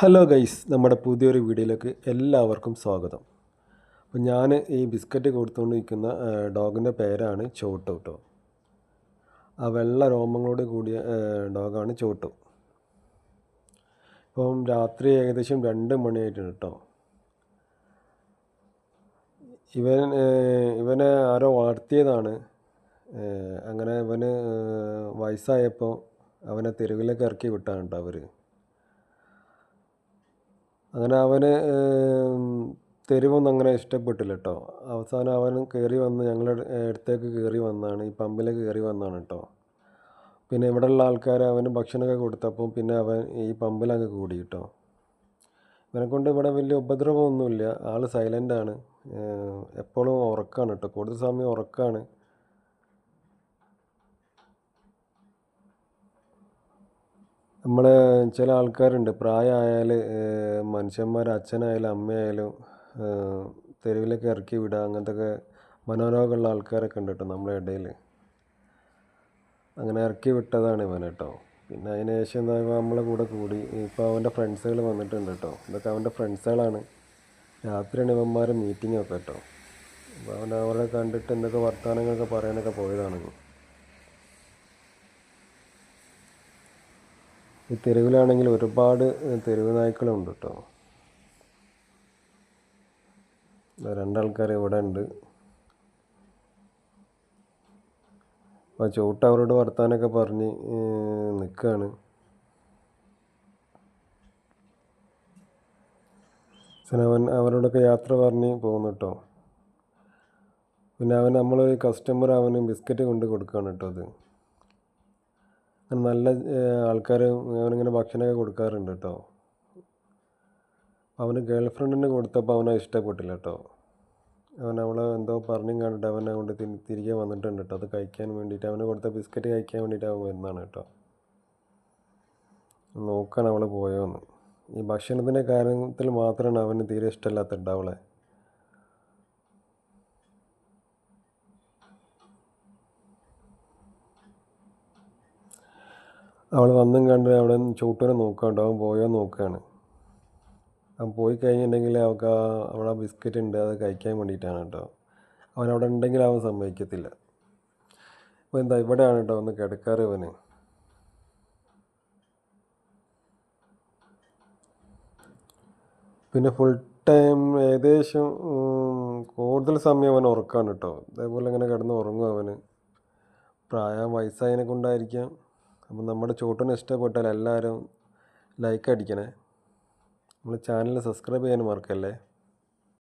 Hello guys നമ്മുടെ പുതിയൊരു വീഡിയോയിലേക്ക് എല്ലാവർക്കും സ്വാഗതം. അപ്പോൾ ഞാൻ ഈ ബിസ്ക്കറ്റ് കൊടുത്തുകൊണ്ടിരിക്കുന്ന ഡോഗിന്റെ പേരാണ് ചോട്ടു കേട്ടോ ആ വെള്ള രോമങ്ങളോട് കൂടിയ ഡോഗാണ് ചോട്ടു. ഇപ്പം രാത്രി ഏകദേശം രണ്ട് മണിയായിട്ടുണ്ട് കേട്ടോ ഇവൻ ഇവനെ ആരോ വളർത്തിയതാണ്. അങ്ങനെ ഇവന് വയസ്സായപ്പോൾ അവനെ തെരുവിലേക്ക് ഇറക്കി വിട്ടാണ് കേട്ടോ അവർ അങ്ങനെ അവന് തെരുവൊന്നും അങ്ങനെ ഇഷ്ടപ്പെട്ടില്ല കേട്ടോ അവസാനം അവൻ കയറി വന്ന് ഞങ്ങളുടെ അടുത്തേക്ക് കയറി വന്നാണ്. ഈ പമ്പിലേക്ക് കയറി വന്നാണ് കേട്ടോ പിന്നെ ഇവിടെയുള്ള ആൾക്കാർ അവന് ഭക്ഷണമൊക്കെ കൊടുത്തപ്പോൾ പിന്നെ അവൻ ഈ പമ്പിലങ്ങ് കൂടി കേട്ടോ ഇവനെക്കൊണ്ട് ഇവിടെ വലിയ ഉപദ്രവമൊന്നുമില്ല. ആൾ സൈലന്റാണ് എപ്പോഴും ഉറക്കമാണ് കേട്ടോ കൂടുതൽ സമയം ഉറക്കമാണ് നമ്മൾ ചില ആൾക്കാരുണ്ട്. പ്രായമായാൽ മനുഷ്യന്മാർ അച്ഛനായാലും അമ്മയായാലും തെരുവിലേക്ക് ഇറക്കി വിടുക അങ്ങനത്തെ ഒക്കെ മനോരോഗമുള്ള ആൾക്കാരൊക്കെ ഉണ്ട് കേട്ടോ നമ്മളെ ഇടയിൽ അങ്ങനെ ഇറക്കി വിട്ടതാണ് ഇവൻ കേട്ടോ. പിന്നെ അതിന് ശേഷം എന്താ നമ്മളെ കൂടെ കൂടി. ഇപ്പോൾ അവന്റെ ഫ്രണ്ട്സുകൾ വന്നിട്ടുണ്ട് കേട്ടോ. ഇതൊക്കെ അവന്റെ ഫ്രണ്ട്സുകളാണ്. രാത്രിയാണ് ഇവന്മാർ മീറ്റിംഗ് ഒക്കെ കേട്ടോ. അപ്പോൾ അവൻ അവരെ കണ്ടിട്ട് എന്തൊക്കെ വർത്തമാനങ്ങളൊക്കെ പറയാനൊക്കെ പോയതാണ് ഈ തെരുവിലാണെങ്കിൽ ഒരുപാട് തെരുവ് നായ്ക്കളുണ്ട് കേട്ടോ രണ്ടാൾക്കാർ ഇവിടെ ഉണ്ട്. അപ്പോൾ ചൂട്ട് അവരോട് വർത്താനൊക്കെ പറഞ്ഞ് നിൽക്കുകയാണ് അവൻ അവരോടൊക്കെ യാത്ര പറഞ്ഞ് പോകുന്നു കേട്ടോ പിന്നെ അവൻ നമ്മൾ കസ്റ്റമർ അവന് ബിസ്ക്കറ്റ് കൊണ്ട് കൊടുക്കുകയാണ് കേട്ടോ അത്. നല്ല ആൾക്കാർ അവനിങ്ങനെ ഭക്ഷണമൊക്കെ കൊടുക്കാറുണ്ട് കേട്ടോ. അവന് ഗേൾ ഫ്രണ്ടിന് കൊടുത്തപ്പോൾ അവനെ ഇഷ്ടപ്പെട്ടില്ല കേട്ടോ. അവൻ അവളെ എന്തോ പറഞ്ഞും കണ്ടിട്ട് അവനെ കൊണ്ട് തിരികെ വന്നിട്ടുണ്ട് കേട്ടോ. അത് കഴിക്കാൻ വേണ്ടിയിട്ട് അവന് കൊടുത്ത ബിസ്ക്കറ്റ് കഴിക്കാൻ വേണ്ടിയിട്ട് അവൻ വരുന്നതാണ് കേട്ടോ. നോക്കാൻ അവൾ പോയോന്ന്. ഈ ഭക്ഷണത്തിന്റെ കാര്യത്തിൽ മാത്രമാണ് അവന് തീരെ ഇഷ്ടമല്ലാത്തുണ്ട് അവളെ. അവൾ വന്നും കണ്ട് അവിടെ ചൂട്ടനെ നോക്കാണ്ട് അവൻ പോയോ നോക്കുകയാണ് അവൻ പോയി കഴിഞ്ഞിട്ടുണ്ടെങ്കിൽ അവൾക്ക് ആ അവിടെ ബിസ്ക്കറ്റ് ഉണ്ട് അത് കഴിക്കാൻ വേണ്ടിയിട്ടാണ് കേട്ടോ. അവൻ അവിടെ ഉണ്ടെങ്കിൽ അവൻ സമ്മതിക്കത്തില്ല. അപ്പോൾ എന്താ ഇവിടെയാണ് കേട്ടോ ഒന്ന് കിടക്കാറ് അവന് പിന്നെ ഫുൾ ടൈം ഏകദേശം കൂടുതൽ സമയം അവൻ ഉറക്കാണ് കേട്ടോ. അതേപോലെ ഇങ്ങനെ കിടന്ന് ഉറങ്ങും അവന്. പ്രായം വയസ്സായതിനെ കൊണ്ടായിരിക്കാം. അപ്പം നമ്മുടെ ചോട്ടിന് ഇഷ്ടപ്പെട്ടാൽ എല്ലാവരും ലൈക്ക് അടിക്കണേ. നമ്മൾ ചാനൽ സബ്സ്ക്രൈബ് ചെയ്യാൻ മറക്കല്ലേ?